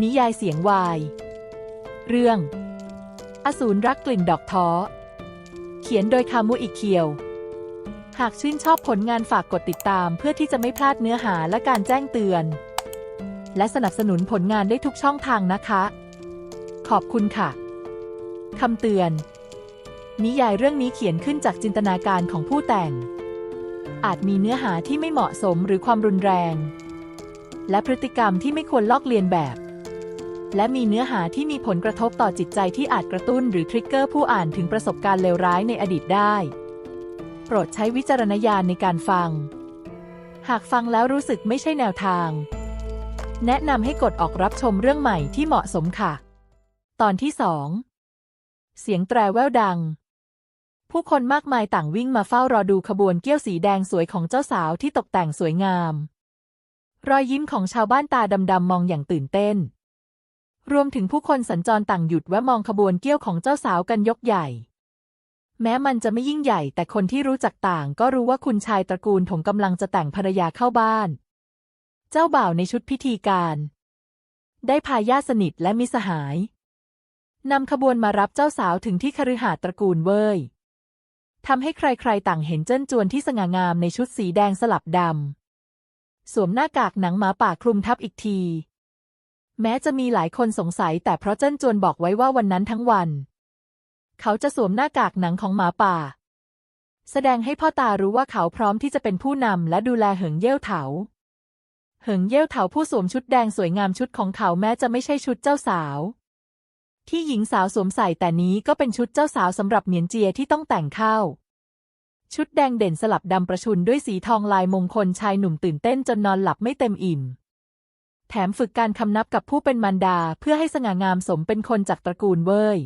นิยายเสียงวาย เรื่อง อสูรรักกลิ่นดอกท้อ เขียนโดยคามุอิเคียว หากชื่นชอบผลงานฝากกดติดตามเพื่อที่จะไม่พลาดเนื้อหาและการแจ้งเตือน และสนับสนุนผลงานได้ทุกช่องทางนะคะ ขอบคุณค่ะ คำเตือน นิยายเรื่องนี้เขียนขึ้นจากจินตนาการของผู้แต่ง อาจมีเนื้อหาที่ไม่เหมาะสมหรือความรุนแรง และพฤติกรรมที่ไม่ควรลอกเลียนแบบ และมีเนื้อหาที่มีผลกระทบต่อจิตใจที่อาจกระตุ้นหรือทริกเกอร์ผู้อ่านถึงประสบการณ์เลวร้ายในอดีตได้ โปรดใช้วิจารณญาณในการฟัง หากฟังแล้วรู้สึกไม่ใช่แนวทาง แนะนำให้กดออกรับชมเรื่องใหม่ที่เหมาะสมค่ะ ตอนที่สองเสียงแตรแววดัง ผู้คนมากมายต่างวิ่งมาเฝ้ารอดูขบวนเกี้ยวสีแดงสวยของเจ้าสาวที่ตกแต่งสวยงาม รอยยิ้มของชาวบ้านตาดำๆมองอย่างตื่นเต้น รวมถึงผู้คนสัญจรต่างหยุดแวะมองขบวนเกี้ยวของเจ้าสาวกันยกใหญ่ แม้มันจะไม่ยิ่งใหญ่ แต่คนที่รู้จักต่าง ก็รู้ว่าคุณชายตระกูลถงกำลังจะแต่งภรรยาเข้าบ้าน เจ้าบ่าวในชุดพิธีการ ได้พาญาติสนิทและมิสหายนำขบวนมารับเจ้าสาวถึงที่คฤหาสน์ตระกูลเว่ยทำให้ใครๆต่างเห็นเจิ้นจวนที่สง่างามในชุดสีแดงสลับดำสวมหน้ากากหนังหมาป่าคลุมทับอีกที แม้จะมีหลายคนสงสัยแต่เพราะเจิ้นจวนบอกไว้ว่าวันนั้นทั้งวัน เขาจะสวมหน้ากากหนังของหมาป่า แสดงให้พ่อตารู้ว่าเขาพร้อมที่จะเป็นผู้นำและดูแลเหิงเย่ยวเถา เหิงเย่ยวเถาผู้สวมชุดแดงสวยงามชุดของเขาแม้จะไม่ใช่ชุดเจ้าสาว ที่หญิงสาวสวมใส่แต่นี้ก็เป็นชุดเจ้าสาวสำหรับเหมียนเจียที่ต้องแต่งเข้าชุดแดงเด่นสลับดำประชุนด้วยสีทองลายมงคลชายหนุ่มตื่นเต้นจนนอนหลับไม่เต็มอิ่ม แถมฝึกการคำนับกับผู้เป็นมารดาเพื่อให้สง่างามสมเป็นคนจากตระกูลเว่ย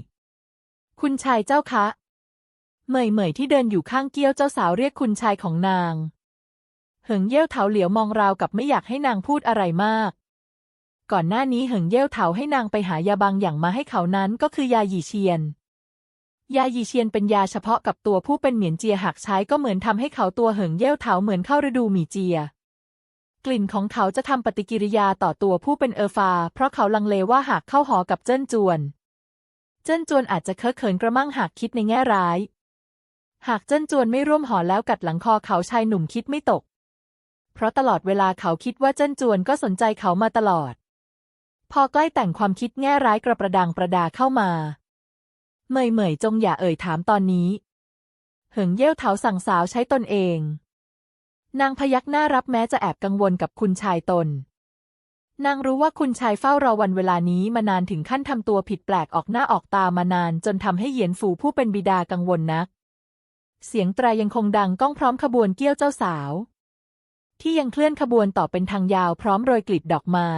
คุณชายเจ้าคะ เหมยเหมยที่เดินอยู่ข้างเกี้ยวเจ้าสาวเรียกคุณชายของนาง เหิงเย่ยวเถาเหลียวมองราวกับไม่อยากให้นางพูดอะไรมาก ก่อนหน้านี้เหิงเย่ยวเถาให้นางไปหายาบางอย่างมาให้เขานั้นก็คือยาหยีเชียน ยาหยีเชียนเป็นยาเฉพาะกับตัวผู้เป็นเหมียนเจียหากใช้ก็เหมือนทำให้เขาตัวเหิงเย่ยวเถาเหมือนเข้าฤดูหมี่เจีย กลิ่นของเขาจะทำปฏิกิริยาต่อตัวผู้เป็นเออฟา เพราะเขาลังเลว่าหากเข้าหอกับเจิ้นจวน เจิ้นจวนอาจจะเคอะเขินกระมั่งหากคิดในแง่ร้าย หากเจิ้นจวนไม่ร่วมหอแล้วกัดหลังคอเขาชายหนุ่มคิดไม่ตก เพราะตลอดเวลาเขาคิดว่าเจิ้นจวนก็สนใจเขามาตลอด พอใกล้แต่งความคิดแง่ร้ายกระประดังประดาเข้ามาเหมยเหมยจงอย่าเอ่ยถามตอนนี้ เหิงเย่ยวเถาสั่งสาวใช้ตนเอง นางพยักหน้ารับแม้จะแอบกังวลกับคุณชายตน นางรู้ว่าคุณชายเฝ้ารอวันเวลานี้มานานถึงขั้นทำตัวผิดแปลกออกหน้าออกตามานานจนทำให้เหยียนฝูผู้เป็นบิดากังวลนัก เสียงแตรยังคงดังก้องพร้อมขบวนเกี้ยวเจ้าสาว ที่ยังเคลื่อนขบวนต่อเป็นทางยาวพร้อมโรยกลีบดอกไม้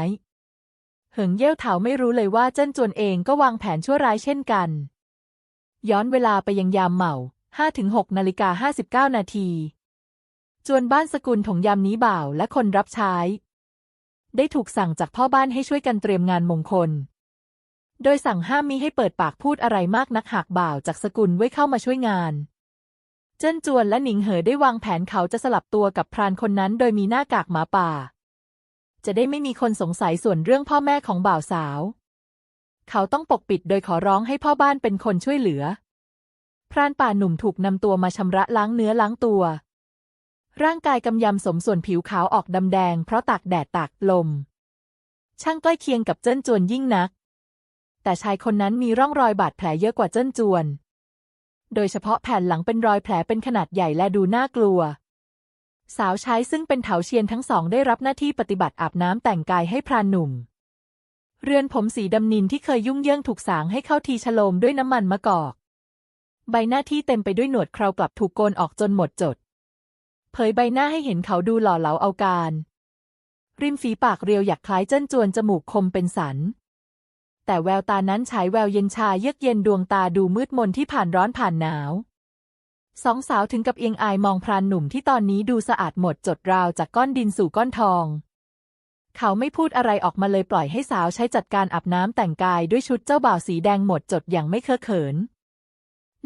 เหิงเย่ยวเถาไม่รู้เลยว่าเจิ้นจวนเองก็วางแผนชั่วร้ายเช่นกัน ย้อนเวลาไปยังยามเหมา5-6นาฬิกา59นาที จวนบ้านสกุลถงยามนี้บ่าวและคนรับใช้ ได้ถูกสั่งจากพ่อบ้านให้ช่วยกันเตรียมงานมงคล โดยสั่งห้ามมิให้เปิดปากพูดอะไรมากนักหากบ่าวจากสกุลไว้เข้ามาช่วยงาน เจิ้นจวนและหนิงเหอได้วางแผนเขาจะสลับตัวกับพรานคนนั้น โดยมีหน้ากากหมาป่า จะได้ไม่มีคนสงสัยส่วนเรื่องพ่อแม่ของบ่าวสาว เขาต้องปกปิดโดยขอร้องให้พ่อบ้านเป็นคนช่วยเหลือ พรานป่าหนุ่มถูกนำตัวมาชำระล้างเนื้อล้างตัว ร่างกายกำยำสมส่วนผิวขาวออกดำแดงเพราะตากแดดตากลม ช่างใกล้เคียงกับเจิ้นจวนยิ่งนัก แต่ชายคนนั้นมีร่องรอยบาดแผลเยอะกว่าเจิ้นจวน โดยเฉพาะแผ่นหลังเป็นรอยแผลเป็นขนาดใหญ่และดูน่ากลัว สาวใช้ซึ่งเป็นเถาเชียนทั้งสองได้รับหน้าที่ปฏิบัติอาบน้ำแต่งกายให้พรานหนุ่ม เรือนผมสีดำนินที่เคยยุ่งเยื่องถูกสางให้เข้าทีฉโลมด้วยน้ำมันมะกอก ใบหน้าที่เต็มไปด้วยหนวดเคราวกลับถูกโกนออกจนหมดจด เผยใบหน้าให้เห็นเขาดูหล่อเหลาเอาการ ริมฝีปากเรียวอยากคล้ายเจิ้นจวนจมูกคมเป็นสัน แต่แววตานั้นฉายแววเย็นชาเยือกเย็นดวงตาดูมืดมนที่ผ่านร้อนผ่านหนาวสองสาวถึงกับเอียงอายมองพรานหนุ่มที่ตอนนี้ดูสะอาดหมดจดราวจากก้อนดินสู่ก้อนทอง เขาไม่พูดอะไรออกมาเลยปล่อยให้สาวใช้จัดการอาบน้ำแต่งกายด้วยชุดเจ้าบ่าวสีแดงหมดจดอย่างไม่เคอะเขิน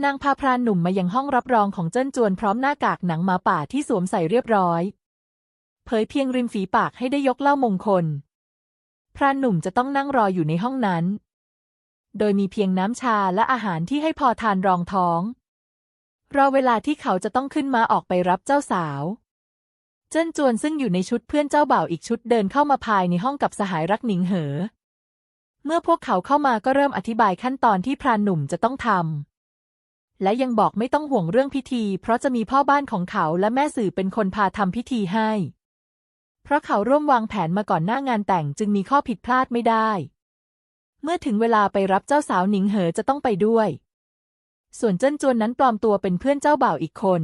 นางพาพรานหนุ่มมายังห้องรับรองของเจิ้นจวนพร้อมหน้ากากหนังหมาป่าที่สวมใส่เรียบร้อย เผยเพียงริมฝีปากให้ได้ยกเล่ามงคล พรานหนุ่มจะต้องนั่งรออยู่ในห้องนั้น โดยมีเพียงน้ำชาและอาหารที่ให้พอทานรองท้อง รอเวลาที่เขาจะต้องขึ้นมาออกไปรับเจ้าสาว เจิ้นจวนซึ่งอยู่ในชุดเพื่อนเจ้าบ่าวอีกชุดเดินเข้ามาภายในห้องกับสหายรักหนิงเหอ เมื่อพวกเขาเข้ามาก็เริ่มอธิบายขั้นตอนที่พรานหนุ่มจะต้องทำ และยังบอกไม่ต้องห่วงเรื่องพิธี เพราะจะมีพ่อบ้านของเขาและแม่สื่อเป็นคนพาทำพิธีให้ เพราะเขาร่วมวางแผนมาก่อนหน้างานแต่งจึงมีข้อผิดพลาดไม่ได้ เมื่อถึงเวลาไปรับเจ้าสาวหนิงเหอจะต้องไปด้วย ส่วนเจิ้นจวนนั้นปลอมตัวเป็นเพื่อนเจ้าบ่าวอีกคน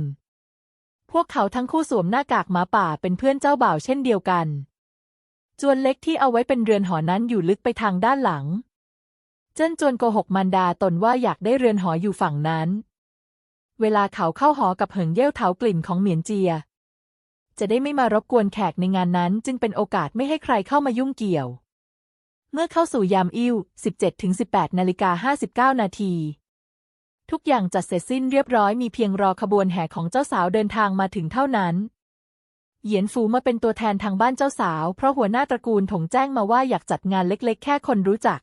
พวกเขาทั้งคู่สวมหน้ากากหมาป่าเป็นเพื่อนเจ้าบ่าวเช่นเดียวกัน จวนเล็กที่เอาไว้เป็นเรือนหอนั้นอยู่ลึกไปทางด้านหลัง เจิ้นจวนโกหกมารดาตนว่าอยากได้เรือนหออยู่ฝั่งนั้น เวลาเขาเข้าหอกับเหิงเย่ยวเถากลิ่นของเหมียนเจีย จะได้ไม่มารบกวนแขกในงานนั้น จึงเป็นโอกาสไม่ให้ใครเข้ามายุ่งเกี่ยว เมื่อเข้าสู่ยามอิ่ว 17-18นาฬิกา59 นาที ทุกอย่างจัดเสร็จสิ้นเรียบร้อยมีเพียงรอขบวนแห่ของเจ้าสาวเดินทางมาถึงเท่านั้นเหยียนฟูมาเป็นตัวแทนทางบ้านเจ้าสาว เพราะหัวหน้าตระกูลถงแจ้งมาว่าอยากจัดงานเล็กๆ แค่คนรู้จัก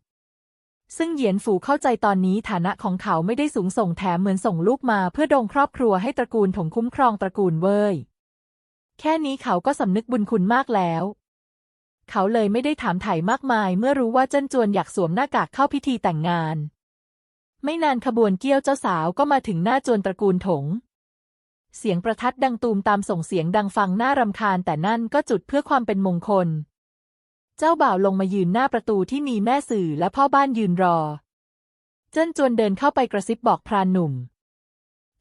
ซึ่งเหยียนฟูเข้าใจตอนนี้ฐานะของเขาไม่ได้สูงส่งแถมเหมือนส่งลูกมา เพื่อดองครอบครัวให้ตระกูลถงคุ้มครองตระกูลเว่ยแค่นี้เขาก็สำนึกบุญคุณมากแล้ว เขาเลยไม่ได้ถามไถ่มากมาย เมื่อรู้ว่าเจิ้นจวนอยากสวมหน้ากากเข้าพิธีแต่งงาน ไม่นานขบวนเกี้ยวเจ้าสาวก็มาถึงหน้าจวนตระกูลถง เสียงประทัดดังตูมตามส่งเสียงดังฟังน่ารำคาญแต่นั่นก็จุดเพื่อความเป็นมงคล เจ้าบ่าวลงมายืนหน้าประตูที่มีแม่สื่อและพ่อบ้านยืนรอ เจิ้นจวนเดินเข้าไปกระซิบบอกพรานหนุ่ม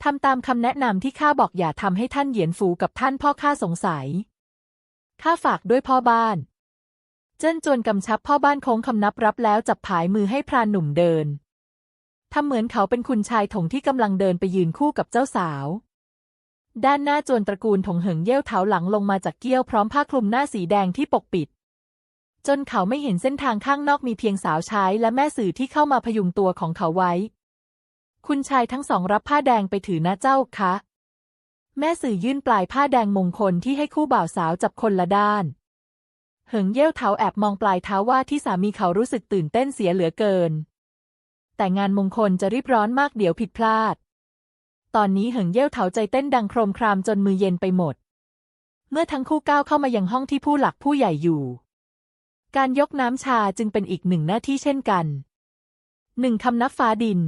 ทำตามคำแนะนำที่ข้าบอกอย่าทำให้ท่านเหยียนฟูกับท่านพ่อข้าสงสัย ข้าฝากด้วยพ่อบ้าน เจิ้นจวนกำชับพ่อบ้านโค้งคำนับรับแล้วจับผายมือให้พรานหนุ่มเดิน ทำเหมือนเขาเป็นคุณชายถงที่กำลังเดินไปยืนคู่กับเจ้าสาว ด้านหน้าจวนตระกูลถงเหิงเย่ยวเท้าหลังลงมาจากเกี้ยวพร้อมผ้าคลุมหน้าสีแดงที่ปกปิด จนเขาไม่เห็นเส้นทางข้างนอกมีเพียงสาวใช้และแม่สื่อที่เข้ามาพยุงตัวของเขาไว้ คุณชายทั้งสองรับผ้าแดงไปถือนะเจ้าคะ แม่สื่อยื่นปลายผ้าแดงมงคลที่ให้คู่บ่าวสาวจับคนละด้าน เหิงเย่ยวเท้าแอบมองปลายเท้าว่าที่สามีเขารู้สึกตื่นเต้นเสียเหลือเกิน แต่งานมงคลจะรีบร้อนมากเดี๋ยวผิดพลาด ตอนนี้เหิงเย่ยวเถาใจเต้นดังโครมครามจนมือเย็นไปหมด เมื่อทั้งคู่ก้าวเข้ามายังห้องที่ผู้หลักผู้ใหญ่อยู่ การยกน้ำชาจึงเป็นอีกหนึ่งหน้าที่เช่นกันหนึ่งคำนับฟ้าดิน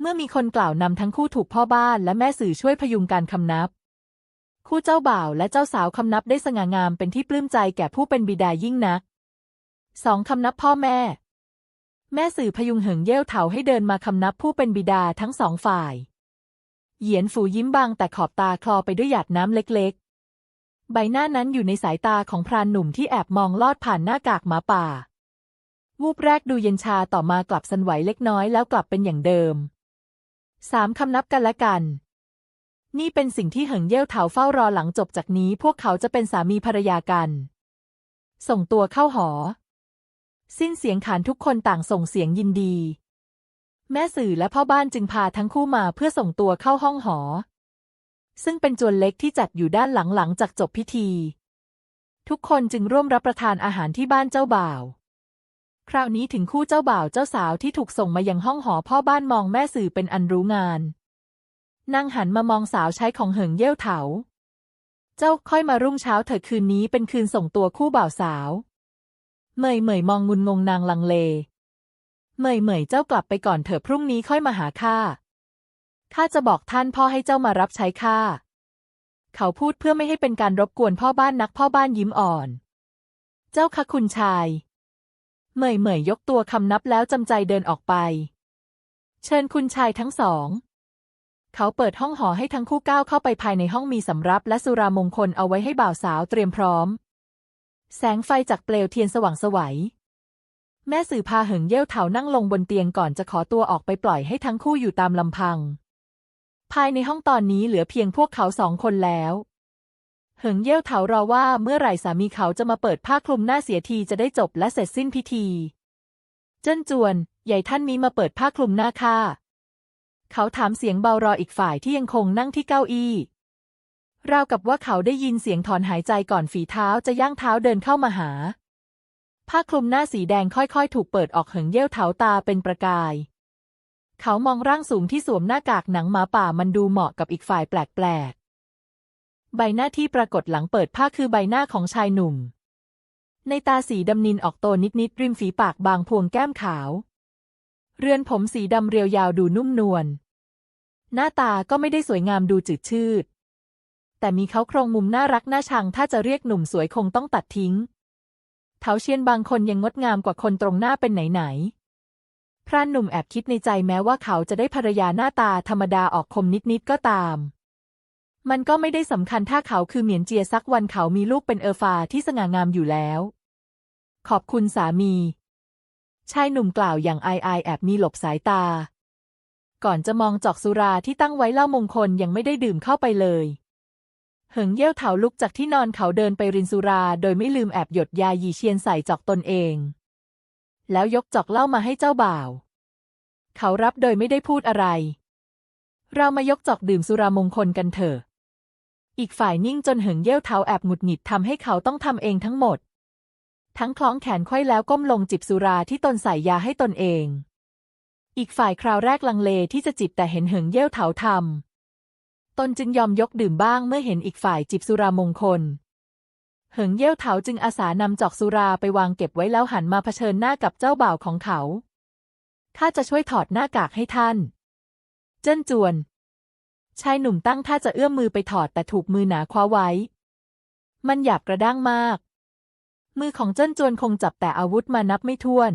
เมื่อมีคนกล่าวนำทั้งคู่ถูกพ่อบ้านและแม่สื่อช่วยพยุงการคำนับ คู่เจ้าบ่าวและเจ้าสาวคำนับได้สง่างามเป็นที่ปลื้มใจแก่ผู้เป็นบิดายิ่งนักสองคำนับพ่อแม่ แม่สื่อพยุงเหิงเย่ยวเถาให้เดินมาคำนับผู้เป็นบิดาทั้งสองฝ่าย เหยียนฝูยิ้มบางแต่ขอบตาคลอไปด้วยหยาดน้ำเล็ก ใบหน้านั้นอยู่ในสายตาของพรานหนุ่มที่แอบมองลอดผ่านหน้ากากหมาป่า วูบแรกดูเย็นชาต่อมากลับสันไหวเล็กน้อยแล้วกลับเป็นอย่างเดิมสามคำนับกันและกัน นี่เป็นสิ่งที่เหิงเย่ยวเถาเฝ้ารอหลังจบจากนี้ พวกเขาจะเป็นสามีภรรยากัน ส่งตัวเข้าหอ สิ้นเสียงขานทุกคนต่างส่งเสียงยินดี แม่สื่อและพ่อบ้านจึงพาทั้งคู่มาเพื่อส่งตัวเข้าห้องหอ ซึ่งเป็นจวนเล็กที่จัดอยู่ด้านหลังหลังจากจบพิธี ทุกคนจึงร่วมรับประทานอาหารที่บ้านเจ้าบ่าว คราวนี้ถึงคู่เจ้าบ่าวเจ้าสาวที่ถูกส่งมายังห้องหอพ่อบ้านมองแม่สื่อเป็นอันรู้งานนางหันมามองสาวใช้ของเหิงเย่ยวเถา เจ้าค่อยมารุ่งเช้าเถิดคืนนี้เป็นคืนส่งตัวคู่บ่าวสาว เหมยเหมยมองงุนงงนางลังเล เหมยเหมยเจ้ากลับไปก่อนเถอะพรุ่งนี้ค่อยมาหาข้า ข้าจะบอกท่านพ่อให้เจ้ามารับใช้ข้า เขาพูดเพื่อไม่ให้เป็นการรบกวนพ่อบ้านนักพ่อบ้านยิ้มอ่อน เจ้าคะคุณชาย เหมยเหมยยกตัวคำนับแล้วจำใจเดินออกไป เชิญคุณชายทั้งสอง เขาเปิดห้องหอให้ทั้งคู่ก้าวเข้าไปภายในห้องมีสำรับและสุรามงคลเอาไว้ให้บ่าวสาวเตรียมพร้อม แสงไฟจากเปลวเทียนสว่างสวัยแม่สื่อพาเหิงเย่ยวเถานั่งลงบนเตียงก่อนจะขอตัวออกไปปล่อยให้ทั้งคู่อยู่ตามลำพัง ภายในห้องตอนนี้เหลือเพียงพวกเขาสองคนแล้ว เหิงเย่ยวเถารอว่าเมื่อไหร่สามีเขาจะมาเปิดผ้าคลุมหน้าเสียทีจะได้จบและเสร็จสิ้นพิธี เจิ้นจวน ใหญ่ท่านมีมาเปิดผ้าคลุมหน้าข้าเขาถามเสียงเบารออีกฝ่ายที่ยังคงนั่งที่เก้าอี้ราวกับว่าเขาได้ยินเสียงถอนหายใจก่อนฝีเท้าจะย่างเท้าเดินเข้ามาหา ผ้าคลุมหน้าสีแดงค่อยๆ ถูกเปิดออกเหิงเย่ยวเถาตาเป็นประกาย เขามองร่างสูงที่สวมหน้ากากหนังหมาป่ามันดูเหมาะกับอีกฝ่ายแปลกๆ ใบหน้าที่ปรากฏหลังเปิดผ้าคือใบหน้าของชายหนุ่ม ในตาสีดำนินออกโตนิดๆริมฝีปากบางพวงแก้มขาว เรือนผมสีดำเรียวยาวดูนุ่มนวล หน้าตาก็ไม่ได้สวยงามดูจืดชืด แต่มีเขาโครงมุมน่ารักน่าชังถ้าจะเรียกหนุ่มสวยคงต้องตัดทิ้งเถาเชียนบางคนยังงดงามกว่าคนตรงหน้าเป็นไหนๆ พรานหนุ่มแอบคิดในใจแม้ว่าเขาจะได้ภรรยาหน้าตาธรรมดาออกคมนิดๆก็ตาม มันก็ไม่ได้สำคัญถ้าเขาคือเหมียนเจียสักวันเขามีลูกเป็นเออฟาที่สง่างามอยู่แล้ว ขอบคุณสามี ชายหนุ่มกล่าวอย่างอายอายๆแอบมีหลบสายตา ก่อนจะมองจอกสุราที่ตั้งไว้เล้ามงคลยังไม่ได้ดื่มเข้าไปเลยเหิงเย่ยวเถาลุกจากที่นอนเขาเดินไปรินสุรา โดยไม่ลืมแอบหยดยาหยีเชียนใส่จอกตนเอง แล้วยกจอกเหล้ามาให้เจ้าบ่าว เขารับโดยไม่ได้พูดอะไร เรามายกจอกดื่มสุรามงคลกันเถอะ อีกฝ่ายนิ่งจนเหิงเย่ยวเถาแอบหงุดหงิดทำให้เขาต้องทำเองทั้งหมด ทั้งคล้องแขนไขว้แล้วก้มลงจิบสุราที่ตนใส่ยาให้ตนเอง อีกฝ่ายคราวแรกลังเลที่จะจิบแต่เห็นเหิงเย่ยวเถาทำตนจึงยอมยกดื่มบ้างเมื่อเห็นอีกฝ่ายจิบสุรามงคล เหิงเย่ยวเถาจึงอาสานำจอกสุราไปวางเก็บไว้แล้วหันมาเผชิญหน้ากับเจ้าบ่าวของเขา ข้าจะช่วยถอดหน้ากากให้ท่าน เจิ้นจวน ชายหนุ่มตั้งท่าจะเอื้อมมือไปถอดแต่ถูกมือหนาคว้าไว้ มันหยาบกระด้างมาก มือของเจิ้นจวนคงจับแต่อาวุธมานับไม่ถ้วน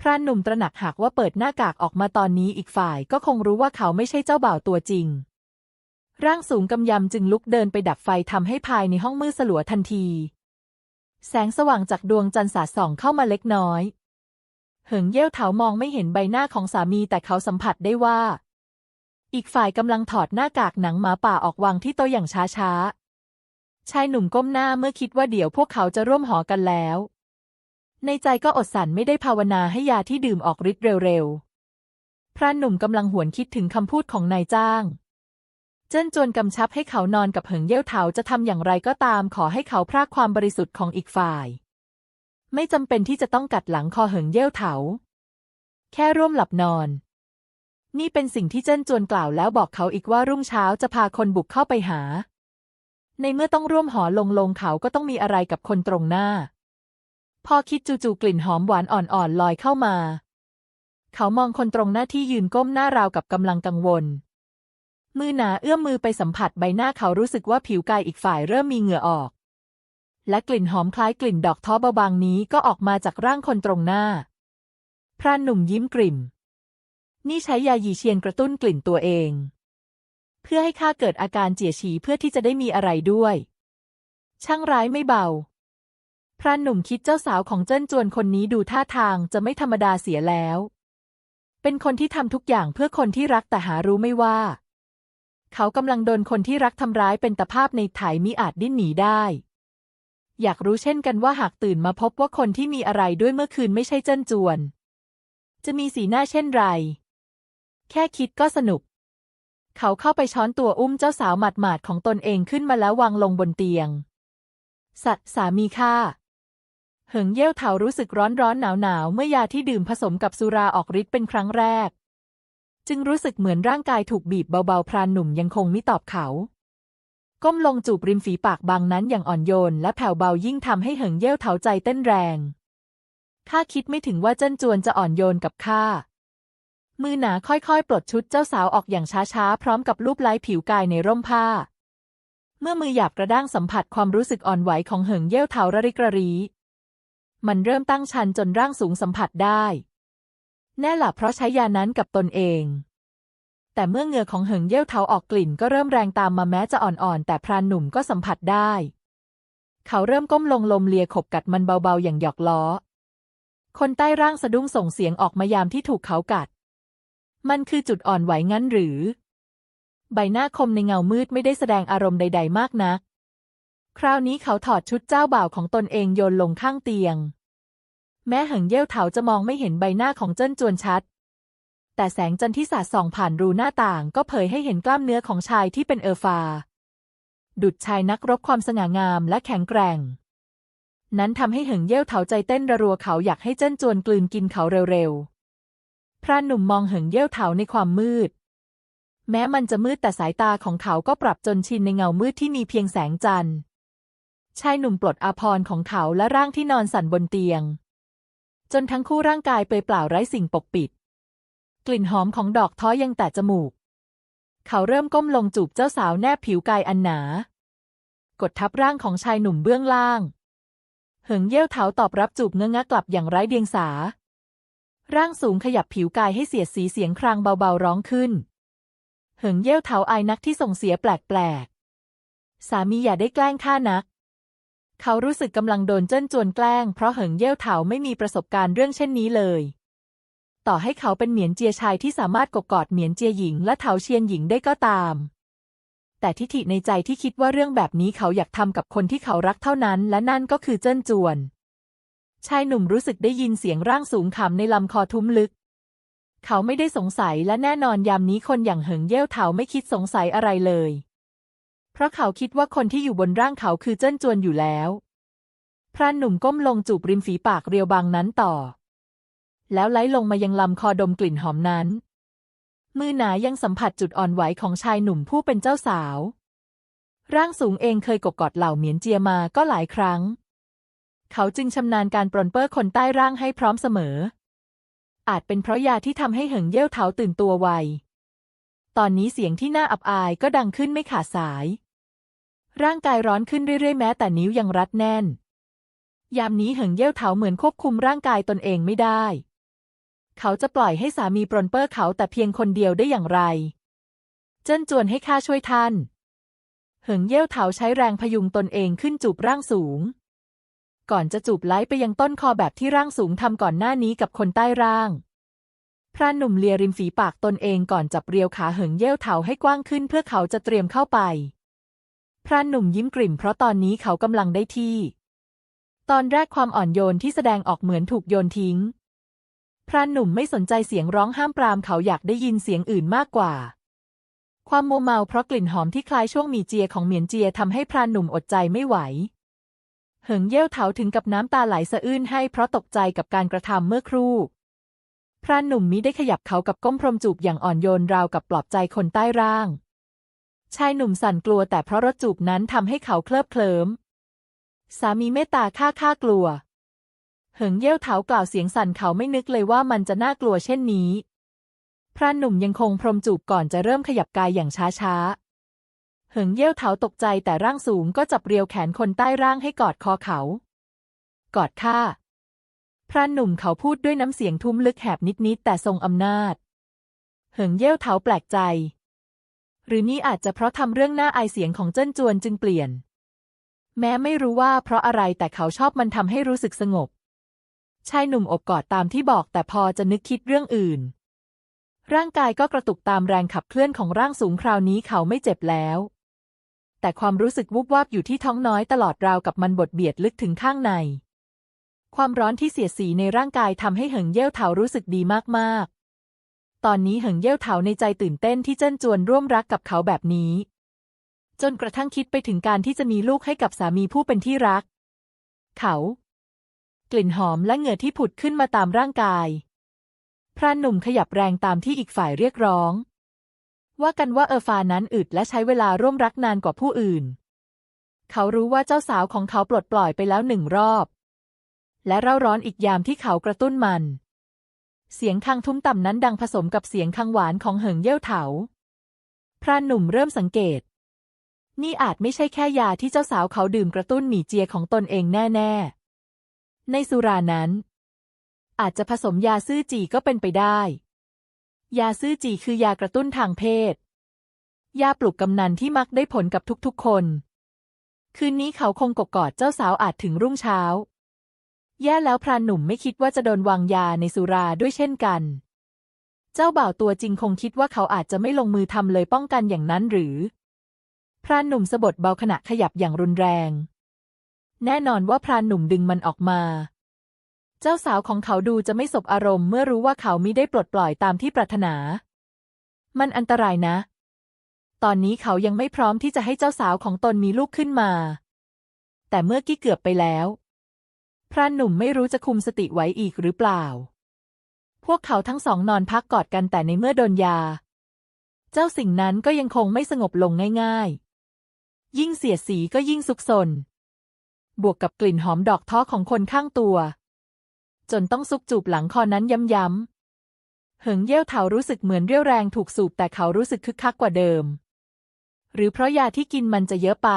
พรานหนุ่มตระหนักหากว่าเปิดหน้ากากออกมาตอนนี้อีกฝ่ายก็คงรู้ว่าเขาไม่ใช่เจ้าบ่าวตัวจริง ร่างสูงกำยำจึงลุกเดินไปดับไฟทำให้ภายในห้องมืดสลัวทันที แสงสว่างจากดวงจันทร์สาดส่องเข้ามาเล็กน้อย เหิงเย่ยวเถามองไม่เห็นใบหน้าของสามีแต่เขาสัมผัสได้ว่า อีกฝ่ายกำลังถอดหน้ากากหนังหมาป่าออกวางที่โต๊ะอย่างช้าๆ ชายหนุ่มก้มหน้าเมื่อคิดว่าเดี๋ยวพวกเขาจะร่วมหอกันแล้ว ในใจก็อดสั่นไม่ได้ภาวนาให้ยาที่ดื่มออกฤทธิ์เร็วๆพรานหนุ่มกำลังหวนคิดถึงคำพูดของนายจ้าง เจิ้นจวนกำชับให้เขานอนกับเหิงเย่ยวเถาจะทำอย่างไรก็ตามขอให้เขาพรากความบริสุทธิ์ของอีกฝ่าย ไม่จำเป็นที่จะต้องกัดหลังคอเหิงเย่ยวเถา แค่ร่วมหลับนอน นี่เป็นสิ่งที่เจิ้นจวนกล่าวแล้วบอกเขาอีกว่ารุ่งเช้าจะพาคนบุกเข้าไปหา ในเมื่อต้องร่วมหอลงลงเขาก็ต้องมีอะไรกับคนตรงหน้า พอคิดจู่ๆกลิ่นหอมหวานอ่อนๆลอยเข้ามา เขามองคนตรงหน้าที่ยืนก้มหน้าราวกับกำลังกังวล มือหนาเอื้อมมือไปสัมผัสใบหน้าเขารู้สึกว่าผิวกายอีกฝ่ายเริ่มมีเหงื่อออก และกลิ่นหอมคล้ายกลิ่นดอกท้อเบาบางนี้ก็ออกมาจากร่างคนตรงหน้า พรานหนุ่มยิ้มกริ่ม นี่ใช้ยาหยีเชียนกระตุ้นกลิ่นตัวเอง เพื่อให้ข้าเกิดอาการเจียฉี่เพื่อที่จะได้มีอะไรด้วย ช่างร้ายไม่เบา พรานหนุ่มคิดเจ้าสาวของเจิ้นจวนคนนี้ดูท่าทางจะไม่ธรรมดาเสียแล้ว เป็นคนที่ทำทุกอย่างเพื่อคนที่รักแต่หารู้ไม่ว่า เขากำลังโดนคนที่รักทำร้ายเป็นตภาพในไถมิอาจดิ้นหนีได้ อยากรู้เช่นกันว่าหากตื่นมาพบว่าคนที่มีอะไรด้วยเมื่อคืนไม่ใช่เจิ้นจวน จะมีสีหน้าเช่นไร แค่คิดก็สนุก เขาเข้าไปช้อนตัวอุ้มเจ้าสาวหมาดๆของตนเองขึ้นมาแล้ววางลงบนเตียง สัตว์สามีข้าเหิงเย่วเถารู้สึกร้อนร้อนหนาวหนาวๆเมื่อยาที่ดื่มผสมกับสุราออกฤทธิ์เป็นครั้งแรก จึงรู้สึกเหมือนร่างกายถูกบีบเบาๆ พรานหนุ่มยังคงไม่ตอบเขา ก้มลงจูบริมฝีปากบางนั้นอย่างอ่อนโยน และแผ่วเบายิ่งทำให้เหิงเย่ยวเถาใจเต้นแรงข้าคิดไม่ถึงว่าเจิ้นจวนจะอ่อนโยนกับข้า มือหนาค่อยๆ ปลดชุดเจ้าสาวออกอย่างช้าๆ พร้อมกับลูบไล้ผิวกายในร่มผ้า เมื่อมือหยาบกระด้างสัมผัสความรู้สึกอ่อนไหวของเหิงเย่ยวเถาระริกระรี มันเริ่มตั้งชันจนร่างสูงสัมผัสได้ แน่ละเพราะใช้ยานั้นกับตนเอง แต่เมื่อเหงื่อของเหิงเย่ยวเถาออกกลิ่นก็เริ่มแรงตามมาแม้จะอ่อนๆ แต่พรานหนุ่มก็สัมผัสได้ เขาเริ่มก้มลงลมเลียขบกัดมันเบาๆอย่างหยอกล้อ คนใต้ร่างสะดุ้งส่งเสียงออกมายามที่ถูกเขากัด มันคือจุดอ่อนไหวงั้นหรือ ใบหน้าคมในเงามืดไม่ได้แสดงอารมณ์ใด ๆ มากนักคราวนี้เขาถอดชุดเจ้าบ่าวของตนเองโยนลงข้างเตียง แม้เหิงเย่ยวเถาจะมองไม่เห็นใบหน้าของเจิ้นจวนชัด แต่แสงจันทร์ที่สาดส่องผ่านรูหน้าต่าง ก็เผยให้เห็นกล้ามเนื้อของชายที่เป็นเออฟา ดุดชายนักรบความสง่างามและแข็งแกร่ง นั้นทำให้เหิงเย่ยวเถาใจเต้นระรัวเขาอยากให้เจิ้นจวนกลืนกินเขาเร็วๆ พระหนุ่มมองเหิงเย่ยวเถาในความมืด แม้มันจะมืดแต่สายตาของเขาก็ปรับจนชินในเงามืดที่มีเพียงแสงจันทร์ชายหนุ่มปลดอาภรณ์ของเขาและร่างที่นอนสั่นบนเตียง จนทั้งคู่ร่างกายเปลือยเปล่าไร้สิ่งปกปิด กลิ่นหอมของดอกท้อยังแตะจมูก เขาเริ่มก้มลงจูบเจ้าสาวแนบผิวกายอันหนา กดทับร่างของชายหนุ่มเบื้องล่าง เหิงเย่ยวเถาตอบรับจูบเงื้องะกลับอย่างไร้เดียงสา ร่างสูงขยับผิวกายให้เสียดสีเสียงครางเบาๆร้องขึ้น เหิงเย่ยวเถาอายนักที่ส่งเสียแปลกๆ สามีอย่าได้แกล้งข้านัก เขารู้สึกกำลังโดนเจิ้นจวนแกล้ง เพราะเหิงเย่ยวเถาไม่มีประสบการณ์เรื่องเช่นนี้เลย ต่อให้เขาเป็นเหมียนเจียชายที่สามารถกกอดเหมียนเจียหญิงและเถาเชียนหญิงได้ก็ตาม แต่ทิฐิในใจที่คิดว่าเรื่องแบบนี้เขาอยากทำกับคนที่เขารักเท่านั้น และนั่นก็คือเจิ้นจวน ชายหนุ่มรู้สึกได้ยินเสียงร่างสูงขำในลำคอทุ้มลึก เขาไม่ได้สงสัยและแน่นอนยามนี้คนอย่างเหิงเย่ยวเถาไม่คิดสงสัยอะไรเลย ราะเขาคิดว่าคนที่อยู่บนร่างเขาคือเจิ้นจวนอยู่แล้ว พรานหนุ่มก้มลงจูบริมฝีปากเรียวบางนั้นต่อ แล้วไหลลงมายังลำคอดมกลิ่นหอมนั้น มือหนายังสัมผัสจุดอ่อนไหวของชายหนุ่มผู้เป็นเจ้าสาว ร่างสูงเองเคยกกอดเหล่าเหมียนเจียมาก็หลายครั้ง เขาจึงชำนาญการปรนเปื้อคนใต้ร่างให้พร้อมเสมอ อาจเป็นเพราะยาที่ทำให้เหิงเย่ยวเถาตื่นตัวไวตอนนี้เสียงที่น่าอับอายก็ดังขึ้นไม่ขาดสาย ร่างกายร้อนขึ้นเรื่อยๆ แม้แต่นิ้วยังรัดแน่น ยามนี้เหิงเย่ยวเถาเหมือนควบคุมร่างกายตนเองไม่ได้ เขาจะปล่อยให้สามีปรนเปื้อเขาแต่เพียงคนเดียวได้อย่างไร เจิ้นจวนให้ข้าช่วยท่าน เหิงเย่ยวเถาใช้แรงพยุงตนเองขึ้นจูบร่างสูง ก่อนจะจูบไล้ไปยังต้นคอแบบที่ร่างสูงทำก่อนหน้านี้กับคนใต้ร่างพระหนุ่มเลียริมฝีปากตนเองก่อนจับเรียวขาเหิงเย่ยวเถาให้กว้างขึ้นเพื่อเขาจะเตรียมเข้าไป พระหนุ่มยิ้มกริ่มเพราะตอนนี้เขากำลังได้ที่ ตอนแรกความอ่อนโยนที่แสดงออกเหมือนถูกโยนทิ้ง พรานหนุ่มไม่สนใจเสียงร้องห้ามปรามเขาอยากได้ยินเสียงอื่นมากกว่า ความโมเมาเพราะกลิ่นหอมที่คล้ายช่วงมีเจียของเหมียนเจียทำให้พรานหนุ่มอดใจไม่ไหว เหิงเย่ยวเถาถึงกับน้ำตาไหลสะอื้นให้เพราะตกใจกับการกระทำเมื่อครู่พรานหนุ่มมิได้ขยับเขากับก้มพรมจูบอย่างอ่อนโยนราวกับปลอบใจคนใต้ร่าง ชายหนุ่มสั่นกลัวแต่เพราะรถจูบนั้นทำให้เขาเคลิบเคลิ้ม สามีเมตตาข้าข้ากลัว เหิงเย่ยวเถากล่าวเสียงสั่นเขาไม่นึกเลยว่ามันจะน่ากลัวเช่นนี้ พรานหนุ่มยังคงพรมจูบก่อนจะเริ่มขยับกายอย่างช้าๆเหิงเย่ยวเถาตกใจแต่ร่างสูงก็จับเรียวแขนคนใต้ร่างให้กอดคอเขา กอดข้า พรานหนุ่มเขาพูดด้วยน้ำเสียงทุ้มลึกแหบนิดๆแต่ทรงอำนาจ เหิงเย่ยวเถาแปลกใจ หรือนี่อาจจะเพราะทำเรื่องหน้าอายเสียงของเจิ้นจวนจึงเปลี่ยน แม้ไม่รู้ว่าเพราะอะไรแต่เขาชอบมันทำให้รู้สึกสงบ ชายหนุ่มอบกอดตามที่บอกแต่พอจะนึกคิดเรื่องอื่น ร่างกายก็กระตุกตามแรงขับเคลื่อนของร่างสูงคราวนี้เขาไม่เจ็บแล้ว แต่ความรู้สึกวุบวาบอยู่ที่ท้องน้อยตลอดราวกับมันบดเบียดลึกถึงข้างใน ความร้อนที่เสียดสีในร่างกายทำให้เหิงเย่ยวเถารู้สึกดีมากๆ ตอนนี้เหิงเย่ยวเถาในใจตื่นเต้นที่เจิ้นจวนร่วมรักกับเขาแบบนี้ จนกระทั่งคิดไปถึงการที่จะมีลูกให้กับสามีผู้เป็นที่รัก เขา กลิ่นหอมและเหงื่อที่ผุดขึ้นมาตามร่างกาย พรานหนุ่มขยับแรงตามที่อีกฝ่ายเรียกร้อง ว่ากันว่าเออฟานั้นอึดและใช้เวลาร่วมรักนานกว่าผู้อื่น เขารู้ว่าเจ้าสาวของเขาปลดปล่อยไปแล้วหนึ่งรอบ และเร่าร้อนอีกยามที่เขากระตุ้นมัน เสียงคังทุ้มต่ำนั้นดังผสมกับเสียงคังหวานของเหิงเย่ยวเถา พรานหนุ่มเริ่มสังเกต นี่อาจไม่ใช่แค่ยาที่เจ้าสาวเขาดื่มกระตุ้นหมี่เจียของตนเองแน่ ๆ ในสุรานั้น อาจจะผสมยาซื่อจีก็เป็นไปได้ ยาซื่อจีคือยากระตุ้นทางเพศ ยาปลุกกำนันที่มักได้ผลกับทุกๆคน คืนนี้เขาคงกกอดเจ้าสาวอาจถึงรุ่งเช้า แย่แล้วพรานหนุ่มไม่คิดว่าจะโดนวางยาในสุราด้วยเช่นกัน เจ้าบ่าวตัวจริงคงคิดว่าเขาอาจจะไม่ลงมือทำเลยป้องกันอย่างนั้นหรือ พรานหนุ่มสะบดเบาขณะขยับอย่างรุนแรง แน่นอนว่าพรานหนุ่มดึงมันออกมา เจ้าสาวของเขาดูจะไม่สบอารมณ์เมื่อรู้ว่าเขามิได้ปลดปล่อยตามที่ปรารถนา มันอันตรายนะ ตอนนี้เขายังไม่พร้อมที่จะให้เจ้าสาวของตนมีลูกขึ้นมา แต่เมื่อกี้เกือบไปแล้ว พรานหนุ่มไม่รู้จะคุมสติไว้อีกหรือเปล่า พวกเขาทั้งสองนอนพักกอดกันแต่ในเมื่อโดนยา เจ้าสิ่งนั้นก็ยังคงไม่สงบลงง่าย ๆ ยิ่งเสียสีก็ยิ่งสุกสนบวกกับกลิ่นหอมดอกท้อของคนข้างตัว จนต้องซุกจูบหลังคอนั้นย้ำๆเหิงเย่ยวเถารู้สึกเหมือนเรี่ยวแรงถูกสูบแต่เขารู้สึกคึกคักกว่าเดิม หรือเพราะยาที่กินมันจะเยอะไป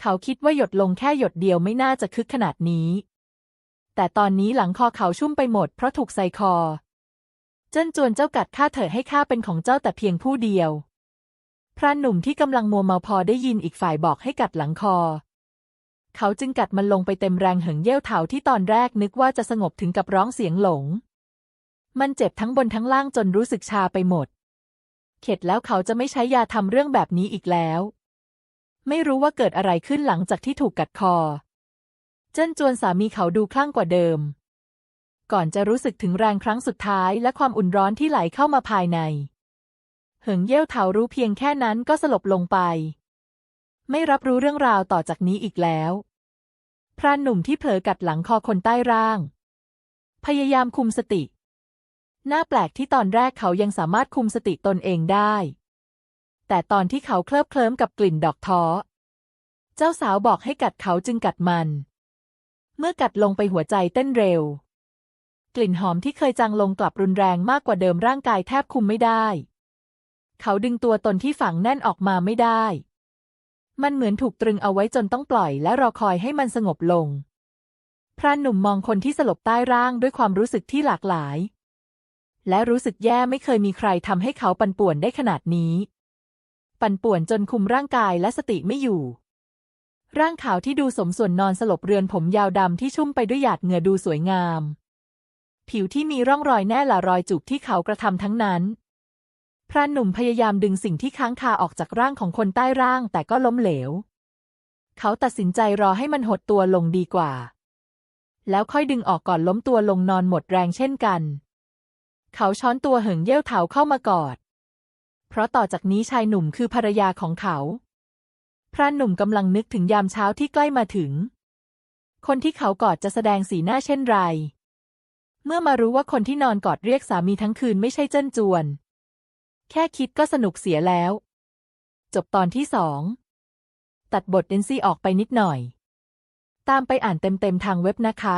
เขาคิดว่าหยดลงแค่หยดเดียวไม่น่าจะคึกขนาดนี้ แต่ตอนนี้หลังคอเขาชุ่มไปหมดเพราะถูกใส่คอ เจิ้นจวนเจ้ากัดข้าเถอะให้ข้าเป็นของเจ้าแต่เพียงผู้เดียว พรานหนุ่มที่กำลังมัวเมาพอได้ยินอีกฝ่ายบอกให้กัดหลังคอ เขาจึงกัดมันลงไปเต็มแรงเหิงเย่ยวเถาที่ตอนแรกนึกว่าจะสงบถึงกับร้องเสียงหลง มันเจ็บทั้งบนทั้งล่างจนรู้สึกชาไปหมด เข็ดแล้วเขาจะไม่ใช้ยาทำเรื่องแบบนี้อีกแล้ว ไม่รู้ว่าเกิดอะไรขึ้นหลังจากที่ถูกกัดคอ เจิ้นจวนสามีเขาดูคลั่งกว่าเดิม ก่อนจะรู้สึกถึงแรงครั้งสุดท้ายและความอุ่นร้อนที่ไหลเข้ามาภายใน เหิงเย่ยวเถารู้เพียงแค่นั้นก็สลบลงไป ไม่รับรู้เรื่องราวต่อจากนี้อีกแล้ว พรานหนุ่มที่เผลอกัดหลังคอคนใต้ร่าง พยายามคุมสติ น่าแปลกที่ตอนแรกเขายังสามารถคุมสติตนเองได้ แต่ตอนที่เขาเคลิบเคลิ้มกับกลิ่นดอกท้อ เจ้าสาวบอกให้กัดเขาจึงกัดมัน เมื่อกัดลงไปหัวใจเต้นเร็ว กลิ่นหอมที่เคยจางลงกลับรุนแรงมากกว่าเดิมร่างกายแทบคุมไม่ได้ เขาดึงตัวตนที่ฝังแน่นออกมาไม่ได้ มันเหมือนถูกตรึงเอาไว้จนต้องปล่อยและรอคอยให้มันสงบลง พรานหนุ่มมองคนที่สลบใต้ร่างด้วยความรู้สึกที่หลากหลาย และรู้สึกแย่ไม่เคยมีใครทำให้เขาปั่นป่วนได้ขนาดนี้ ปั่นป่วนจนคุมร่างกายและสติไม่อยู่ ร่างขาวที่ดูสมส่วนนอนสลบเรือนผมยาวดำที่ชุ่มไปด้วยหยาดเหงื่อดูสวยงาม ผิวที่มีร่องรอยแน่ละรอยจุกที่เขากระทำทั้งนั้น พรานหนุ่มพยายามดึงสิ่งที่ค้างคาออกจากร่างของคนใต้ร่างแต่ก็ล้มเหลว เขาตัดสินใจรอให้มันหดตัวลงดีกว่า แล้วค่อยดึงออกก่อนล้มตัวลงนอนหมดแรงเช่นกัน เขาช้อนตัวเหิงเย่ยวเถาเข้ามากอด เพราะต่อจากนี้ชายหนุ่มคือภรรยาของเขา พรานหนุ่มกำลังนึกถึงยามเช้าที่ใกล้มาถึง คนที่เขากอดจะแสดงสีหน้าเช่นไร เมื่อมารู้ว่าคนที่นอนกอดเรียกสามีทั้งคืนไม่ใช่เจิ้นจวน แค่คิดก็สนุกเสียแล้ว จบตอนที่สอง ตัดบทเดนซี่ออกไปนิดหน่อย ตามไปอ่านเต็มๆทางเว็บนะคะ